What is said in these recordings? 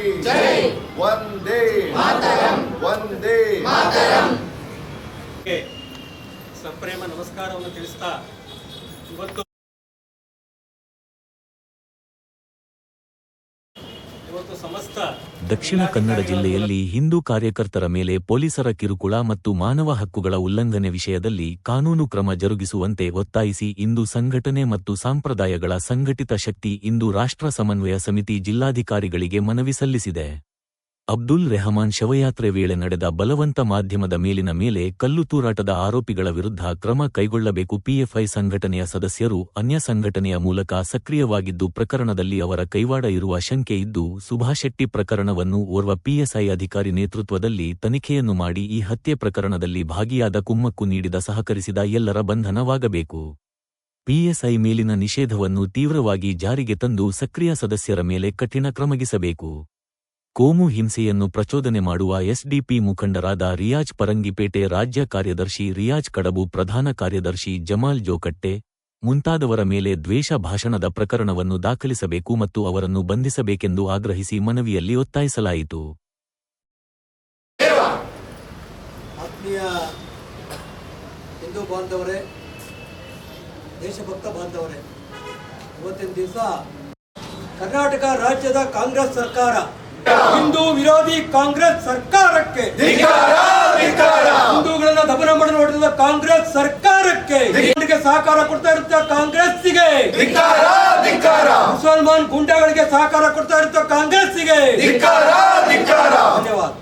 మాతాకి వందే వందే ಸಪ್ರೇಮ ನಮಸ್ಕಾರವನ್ನು ತಿಳಿಸ್ತಾ ಇವತ್ತು ದಕ್ಷಿಣ ಕನ್ನಡ ಜಿಲ್ಲೆಯಲ್ಲಿ ಹಿಂದೂ ಕಾರ್ಯಕರ್ತರ ಮೇಲೆ ಪೊಲೀಸರ ಕಿರುಕುಳ ಮತ್ತು ಮಾನವ ಹಕ್ಕುಗಳ ಉಲ್ಲಂಘನೆ ವಿಷಯದಲ್ಲಿ ಕಾನೂನು ಕ್ರಮ ಜರುಗಿಸುವಂತೆ ಒತ್ತಾಯಿಸಿ ಇಂದು ಸಂಘಟನೆ ಮತ್ತು ಸಂಪ್ರದಾಯಗಳ ಸಂಘಟಿತ ಶಕ್ತಿ ಇಂದು ರಾಷ್ಟ್ರ ಸಮನ್ವಯ ಸಮಿತಿ ಜಿಲ್ಲಾಧಿಕಾರಿಗಳಿಗೆ ಮನವಿ ಸಲ್ಲಿಸಿದೆ. ಅಬ್ದುಲ್ ರೆಹಮಾನ್ ಶವಯಾತ್ರೆ ವೇಳೆ ನಡೆದ ಬಲವಂತ ಮಾಧ್ಯಮದ ಮೇಲಿನ ಮೇಲೆ ಕಲ್ಲು ತೂರಾಟದ ಆರೋಪಿಗಳ ವಿರುದ್ಧ ಕ್ರಮ ಕೈಗೊಳ್ಳಬೇಕು ಪಿಎಫ್ಐ ಸಂಘಟನೆಯ ಸದಸ್ಯರು ಅನ್ಯ ಸಂಘಟನೆಯ ಮೂಲಕ ಸಕ್ರಿಯವಾಗಿದ್ದು ಪ್ರಕರಣದಲ್ಲಿ ಅವರ ಕೈವಾಡ ಇರುವ ಶಂಕೆ ಇದ್ದು ಶೆಟ್ಟಿ ಪ್ರಕರಣವನ್ನು ಓರ್ವ ಪಿಎಸ್ಐ ಅಧಿಕಾರಿ ನೇತೃತ್ವದಲ್ಲಿ ತನಿಖೆಯನ್ನು ಮಾಡಿ ಈ ಹತ್ಯೆ ಪ್ರಕರಣದಲ್ಲಿ ಭಾಗಿಯಾದ ಕುಮ್ಮಕ್ಕು ನೀಡಿದ ಸಹಕರಿಸಿದ ಎಲ್ಲರ ಬಂಧನವಾಗಬೇಕು. ಪಿಎಸ್ಐ ಮೇಲಿನ ನಿಷೇಧವನ್ನು ತೀವ್ರವಾಗಿ ಜಾರಿಗೆ ತಂದು ಸಕ್ರಿಯ ಸದಸ್ಯರ ಮೇಲೆ ಕಠಿಣ ಕ್ರಮಗಿಸಬೇಕು. ಕೋಮು ಹಿಂಸೆಯನ್ನು ಪ್ರಚೋದನೆ ಮಾಡುವ ಎಸ್ಡಿಪಿ ಮುಖಂಡರಾದ ರಿಯಾಜ್ ಪರಂಗಿಪೇಟೆ ರಾಜ್ಯ ಕಾರ್ಯದರ್ಶಿ ರಿಯಾಜ್ ಕಡಬು ಪ್ರಧಾನ ಕಾರ್ಯದರ್ಶಿ ಜಮಾಲ್ ಜೋಕಟ್ಟೆ ಮುಂತಾದವರ ಮೇಲೆ ದ್ವೇಷ ಭಾಷಣದ ಪ್ರಕರಣವನ್ನು ದಾಖಲಿಸಬೇಕು ಮತ್ತು ಅವರನ್ನು ಬಂಧಿಸಬೇಕೆಂದು ಆಗ್ರಹಿಸಿ ಮನವಿಯಲ್ಲಿ ಒತ್ತಾಯಿಸಲಾಯಿತು. ಹಿಂದೂ ಬಾಂಧವರೇ, ದೇಶಭಕ್ತ ಬಾಂಧವರೇ, ಇವತ್ತಿನ ದಿವಸ ಕರ್ನಾಟಕ ರಾಜ್ಯದ ಕಾಂಗ್ರೆಸ್ ಸರ್ಕಾರ ಹಿಂದೂ ವಿರೋಧಿ ಕಾಂಗ್ರೆಸ್ ಸರ್ಕಾರಕ್ಕೆ. ಹಿಂದೂಗಳನ್ನ ದಬನ ಮಾಡಲು ನೋಡಿದ ಕಾಂಗ್ರೆಸ್ ಸರ್ಕಾರಕ್ಕೆ. ಸಹಕಾರ ಕೊಡ್ತಾ ಇರುತ್ತೆ ಕಾಂಗ್ರೆಸ್ಸಿಗೆ. ಮುಸಲ್ಮಾನ್ ಗುಂಡಾಗಳಿಗೆ ಸಹಕಾರ ಕೊಡ್ತಾ ಇರುತ್ತೆ ಕಾಂಗ್ರೆಸ್ಸಿಗೆ. ಧನ್ಯವಾದ.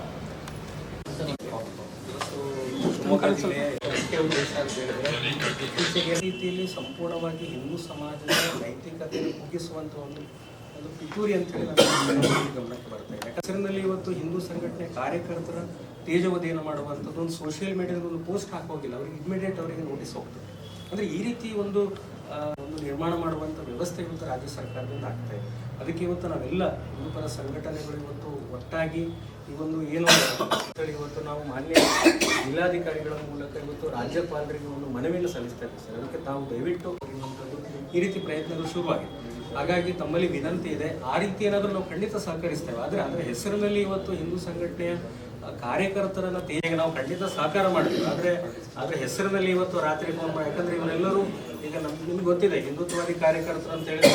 ರೀತಿಯಲ್ಲಿ ಸಂಪೂರ್ಣವಾಗಿ ಹಿಂದೂ ಸಮಾಜದ ನೈತಿಕತೆಯನ್ನು ಮುಗಿಸುವಂತಹ ಒಂದು ಒಂದು ಪಿತೂರಿ ಅಂತ ಹೇಳಿ ನಮ್ಮ ಗಮನಕ್ಕೆ ಬರ್ತಾ ಇದೆ ಹೆಸರಿನಲ್ಲಿ ಇವತ್ತು ಹಿಂದೂ ಸಂಘಟನೆ ಕಾರ್ಯಕರ್ತರ ತೇಜವಧಿಯನ್ನು ಮಾಡುವಂಥದ್ದು ಒಂದು ಸೋಷಿಯಲ್ ಮೀಡಿಯಾದ ಒಂದು ಪೋಸ್ಟ್ ಹಾಕೋಗಿಲ್ಲ. ಅವ್ರಿಗೆ ಇಮಿಡಿಯೇಟ್ ಅವರಿಗೆ ನೋಟಿಸ್ ಹೋಗ್ತದೆ. ಅಂದರೆ ಈ ರೀತಿ ಒಂದು ಒಂದು ನಿರ್ಮಾಣ ಮಾಡುವಂಥ ವ್ಯವಸ್ಥೆ ಇವತ್ತು ರಾಜ್ಯ ಸರ್ಕಾರದಿಂದ ಆಗ್ತಾ ಇದೆ. ಅದಕ್ಕೆ ಇವತ್ತು ನಾವೆಲ್ಲ ಹಿಂದೂ ಪರ ಸಂಘಟನೆಗಳು ಇವತ್ತು ಒಟ್ಟಾಗಿ ಈ ಒಂದು ಏನು ಇವತ್ತು ನಾವು ಮಾನ್ಯ ಜಿಲ್ಲಾಧಿಕಾರಿಗಳ ಮೂಲಕ ಇವತ್ತು ರಾಜ್ಯಪಾಲರಿಗೆ ಒಂದು ಮನವಿಯನ್ನು ಸಲ್ಲಿಸ್ತಾ ಇದ್ದೀವಿ ಸರ್. ಅದಕ್ಕೆ ತಾವು ದಯವಿಟ್ಟು ಈ ರೀತಿ ಪ್ರಯತ್ನಗಳು ಶುರುವಾಗಿದೆ ಹಾಗಾಗಿ ತಮ್ಮಲ್ಲಿ ವಿನಂತಿ ಇದೆ. ಆ ರೀತಿ ಏನಾದರೂ ನಾವು ಖಂಡಿತ ಸಹಕರಿಸ್ತೇವೆ. ಆದರೆ ಅದರ ಹೆಸರಿನಲ್ಲಿ ಇವತ್ತು ಹಿಂದೂ ಸಂಘಟನೆಯ ಕಾರ್ಯಕರ್ತರನ್ನ ತೇಜಗೆ ನಾವು ಖಂಡಿತ ಸಹಕಾರ ಮಾಡ್ತೀವಿ. ಆದರೆ ಅದರ ಹೆಸರಿನಲ್ಲಿ ಇವತ್ತು ರಾತ್ರಿ ಮಾಡಿ, ಯಾಕಂದ್ರೆ ಇವರೆಲ್ಲರೂ ಈಗ ನಮ್ಗೆ ನಿಮ್ಗೆ ಗೊತ್ತಿದೆ, ಹಿಂದುತ್ವವಾದಿ ಕಾರ್ಯಕರ್ತರು ಅಂತ ಹೇಳಿ.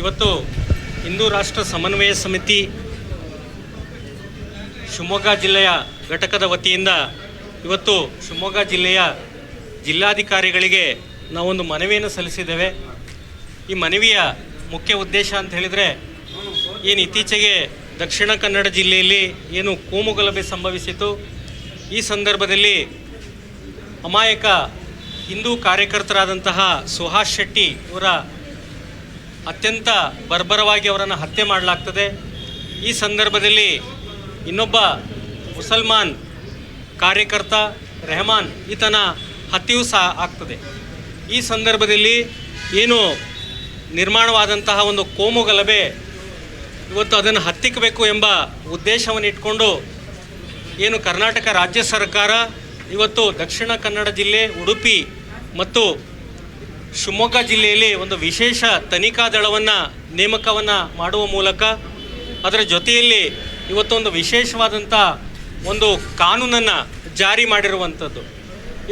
ಇವತ್ತು ಹಿಂದೂ ರಾಷ್ಟ್ರ ಸಮನ್ವಯ ಸಮಿತಿ ಶಿವಮೊಗ್ಗ ಜಿಲ್ಲೆಯ ಘಟಕದ ವತಿಯಿಂದ ಇವತ್ತು ಶಿವಮೊಗ್ಗ ಜಿಲ್ಲೆಯ ಜಿಲ್ಲಾಧಿಕಾರಿಗಳಿಗೆ ನಾವೊಂದು ಮನವಿಯನ್ನು ಸಲ್ಲಿಸಿದ್ದೇವೆ. ಈ ಮನವಿಯ ಮುಖ್ಯ ಉದ್ದೇಶ ಅಂತ ಹೇಳಿದರೆ, ಏನು ಇತ್ತೀಚೆಗೆ ದಕ್ಷಿಣ ಕನ್ನಡ ಜಿಲ್ಲೆಯಲ್ಲಿ ಏನು ಕೋಮುಗಲಭೆ ಸಂಭವಿಸಿತು ಈ ಸಂದರ್ಭದಲ್ಲಿ ಅಮಾಯಕ ಹಿಂದೂ ಕಾರ್ಯಕರ್ತರಾದಂತಹ ಸುಹಾಸ್ ಶೆಟ್ಟಿ ಇವರ ಅತ್ಯಂತ ಬರ್ಬರವಾಗಿ ಅವರನ್ನು ಹತ್ಯೆ ಮಾಡಲಾಗ್ತದೆ. ಈ ಸಂದರ್ಭದಲ್ಲಿ ಇನ್ನೊಬ್ಬ ಮುಸಲ್ಮಾನ್ ಕಾರ್ಯಕರ್ತ ರೆಹಮಾನ್ ಈತನ ಹತ್ಯೆಯೂ ಸಹ ಆಗ್ತದೆ. ಈ ಸಂದರ್ಭದಲ್ಲಿ ಏನು ನಿರ್ಮಾಣವಾದಂತಹ ಒಂದು ಕೋಮು ಗಲಭೆ ಇವತ್ತು ಅದನ್ನು ಹತ್ತಿಕ್ಕಬೇಕು ಎಂಬ ಉದ್ದೇಶವನ್ನು ಇಟ್ಕೊಂಡು ಏನು ಕರ್ನಾಟಕ ರಾಜ್ಯ ಸರ್ಕಾರ ಇವತ್ತು ದಕ್ಷಿಣ ಕನ್ನಡ ಜಿಲ್ಲೆ, ಉಡುಪಿ ಮತ್ತು ಶಿವಮೊಗ್ಗ ಜಿಲ್ಲೆಯಲ್ಲಿ ಒಂದು ವಿಶೇಷ ತನಿಖಾ ದಳವನ್ನು ನೇಮಕವನ್ನು ಮಾಡುವ ಮೂಲಕ ಅದರ ಜೊತೆಯಲ್ಲಿ ಇವತ್ತೊಂದು ವಿಶೇಷವಾದಂಥ ಒಂದು ಕಾನೂನನ್ನು ಜಾರಿ ಮಾಡಿರುವಂಥದ್ದು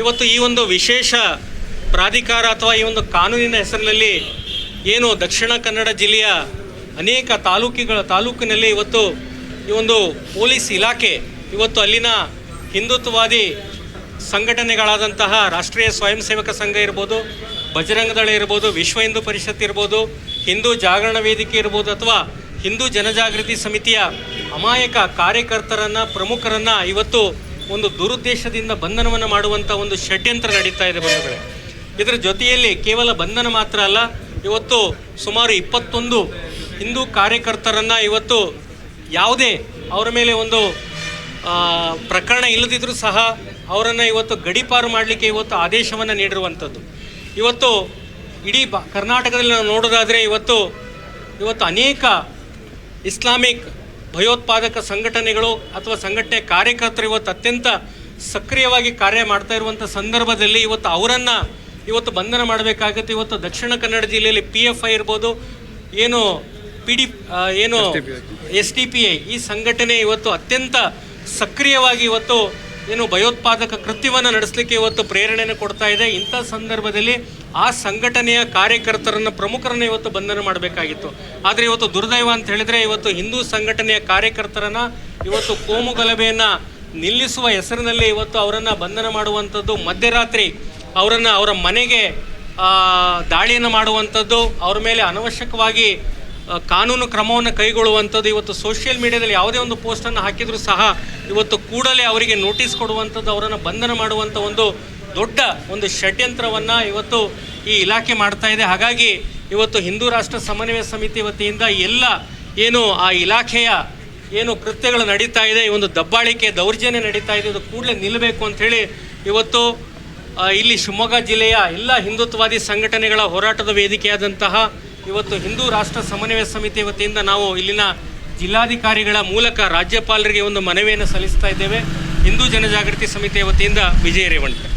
ಇವತ್ತು ಈ ಒಂದು ವಿಶೇಷ ಪ್ರಾಧಿಕಾರ ಅಥವಾ ಈ ಒಂದು ಕಾನೂನಿನ ಹೆಸರಿನಲ್ಲಿ ಏನು ದಕ್ಷಿಣ ಕನ್ನಡ ಜಿಲ್ಲೆಯ ಅನೇಕ ತಾಲೂಕುಗಳ ತಾಲೂಕಿನಲ್ಲಿ ಇವತ್ತು ಈ ಒಂದು ಪೊಲೀಸ್ ಇಲಾಖೆ ಇವತ್ತು ಅಲ್ಲಿನ ಹಿಂದುತ್ವವಾದಿ ಸಂಘಟನೆಗಳಾದಂತಹ ರಾಷ್ಟ್ರೀಯ ಸ್ವಯಂ ಸೇವಕ ಸಂಘ ಇರ್ಬೋದು ಬಜರಂಗ ದಳ ಇರ್ಬೋದು, ವಿಶ್ವ ಹಿಂದೂ ಪರಿಷತ್ ಇರ್ಬೋದು, ಹಿಂದೂ ಜಾಗರಣ ವೇದಿಕೆ ಇರ್ಬೋದು ಅಥವಾ ಹಿಂದೂ ಜನಜಾಗೃತಿ ಸಮಿತಿಯ ಅಮಾಯಕ ಕಾರ್ಯಕರ್ತರನ್ನು, ಪ್ರಮುಖರನ್ನು ಇವತ್ತು ಒಂದು ದುರುದ್ದೇಶದಿಂದ ಬಂಧನವನ್ನು ಮಾಡುವಂಥ ಒಂದು ಷಡ್ಯಂತ್ರ ನಡೀತಾ ಇದೆ ಬಂಧುಗಳೇ. ಇದರ ಜೊತೆಯಲ್ಲಿ ಕೇವಲ ಬಂಧನ ಮಾತ್ರ ಅಲ್ಲ, ಇವತ್ತು ಸುಮಾರು ಇಪ್ಪತ್ತೊಂದು ಹಿಂದೂ ಕಾರ್ಯಕರ್ತರನ್ನು ಇವತ್ತು ಯಾವುದೇ ಅವರ ಮೇಲೆ ಒಂದು ಪ್ರಕರಣ ಇಲ್ಲದಿದ್ದರೂ ಸಹ ಅವರನ್ನು ಇವತ್ತು ಗಡೀಪಾರು ಮಾಡಲಿಕ್ಕೆ ಇವತ್ತು ಆದೇಶವನ್ನು ನೀಡಿರುವಂಥದ್ದು. ಇವತ್ತು ಇಡೀ ಬ, ಕರ್ನಾಟಕದಲ್ಲಿ ನಾವು ನೋಡೋದಾದರೆ ಇವತ್ತು ಇವತ್ತು ಅನೇಕ ಇಸ್ಲಾಮಿಕ್ ಭಯೋತ್ಪಾದಕ ಸಂಘಟನೆಗಳು ಅಥವಾ ಸಂಘಟನೆ ಕಾರ್ಯಕರ್ತರು ಇವತ್ತು ಅತ್ಯಂತ ಸಕ್ರಿಯವಾಗಿ ಕಾರ್ಯ ಮಾಡ್ತಾ ಇರುವಂಥ ಸಂದರ್ಭದಲ್ಲಿ ಇವತ್ತು ಅವರನ್ನು ಇವತ್ತು ಬಂಧನ ಮಾಡಬೇಕಾಗುತ್ತೆ. ಇವತ್ತು ದಕ್ಷಿಣ ಕನ್ನಡ ಜಿಲ್ಲೆಯಲ್ಲಿ ಪಿ ಎಫ್ ಐ ಇರ್ಬೋದು ಏನು ಪಿ ಡಿ ಏನು ಎಸ್ ಡಿ ಪಿ ಐ ಈ ಸಂಘಟನೆ ಇವತ್ತು ಅತ್ಯಂತ ಸಕ್ರಿಯವಾಗಿ ಇವತ್ತು ಏನು ಭಯೋತ್ಪಾದಕ ಕೃತ್ಯವನ್ನು ನಡೆಸಲಿಕ್ಕೆ ಇವತ್ತು ಪ್ರೇರಣೆಯನ್ನು ಕೊಡ್ತಾ ಇದೆ. ಇಂಥ ಸಂದರ್ಭದಲ್ಲಿ ಆ ಸಂಘಟನೆಯ ಕಾರ್ಯಕರ್ತರನ್ನು ಪ್ರಮುಖರನ್ನು ಇವತ್ತು ಬಂಧನ ಮಾಡಬೇಕಾಗಿತ್ತು. ಆದರೆ ಇವತ್ತು ದುರ್ದೈವ ಅಂತ ಹೇಳಿದರೆ ಇವತ್ತು ಹಿಂದೂ ಸಂಘಟನೆಯ ಕಾರ್ಯಕರ್ತರನ್ನು ಇವತ್ತು ಕೋಮು ಗಲಭೆಯನ್ನು ನಿಲ್ಲಿಸುವ ಹೆಸರಿನಲ್ಲಿ ಇವತ್ತು ಅವರನ್ನು ಬಂಧನ ಮಾಡುವಂಥದ್ದು. ಮಧ್ಯರಾತ್ರಿ ಅವರನ್ನು ಅವರ ಮನೆಗೆ ದಾಳಿಯನ್ನು ಮಾಡುವಂಥದ್ದು. ಅವ್ರ ಮೇಲೆ ಅನವಶ್ಯಕವಾಗಿ ಕಾನೂನು ಕ್ರಮವನ್ನು ಕೈಗೊಳ್ಳುವಂಥದ್ದು ಇವತ್ತು ಸೋಷಿಯಲ್ ಮೀಡಿಯಾದಲ್ಲಿ ಯಾವುದೇ ಒಂದು ಪೋಸ್ಟನ್ನು ಹಾಕಿದರೂ ಸಹ ಇವತ್ತು ಕೂಡಲೇ ಅವರಿಗೆ ನೋಟಿಸ್ ಕೊಡುವಂಥದ್ದು ಅವರನ್ನು ಬಂಧನ ಮಾಡುವಂಥ ಒಂದು ದೊಡ್ಡ ಒಂದು ಷಡ್ಯಂತ್ರವನ್ನು ಇವತ್ತು ಈ ಇಲಾಖೆ ಮಾಡ್ತಾ ಇದೆ. ಹಾಗಾಗಿ ಇವತ್ತು ಹಿಂದೂ ರಾಷ್ಟ್ರ ಸಮನ್ವಯ ಸಮಿತಿ ವತಿಯಿಂದ ಎಲ್ಲ ಏನು ಆ ಇಲಾಖೆಯ ಏನು ಕೃತ್ಯಗಳು ನಡೀತಾ ಇದೆ, ಈ ಒಂದು ದಬ್ಬಾಳಿಕೆ ದೌರ್ಜನ್ಯ ನಡೀತಾ ಇದೆ, ಇದು ಕೂಡಲೇ ನಿಲ್ಲಬೇಕು ಅಂಥೇಳಿ ಇವತ್ತು ಇಲ್ಲಿ ಶಿವಮೊಗ್ಗ ಜಿಲ್ಲೆಯ ಎಲ್ಲ ಹಿಂದುತ್ವವಾದಿ ಸಂಘಟನೆಗಳ ಹೋರಾಟದ ವೇದಿಕೆಯಾದಂತಹ ಇವತ್ತು ಹಿಂದೂ ರಾಷ್ಟ್ರ ಸಮನ್ವಯ ಸಮಿತಿ ವತಿಯಿಂದ ನಾವು ಇಲ್ಲಿನ ಜಿಲ್ಲಾಧಿಕಾರಿಗಳ ಮೂಲಕ ರಾಜ್ಯಪಾಲರಿಗೆ ಒಂದು ಮನವಿಯನ್ನು ಸಲ್ಲಿಸ್ತಾ ಇದ್ದೇವೆ. ಹಿಂದೂ ಜನಜಾಗೃತಿ ಸಮಿತಿಯ ವತಿಯಿಂದ ವಿಜಯ ರೇವಣ್ಕರ್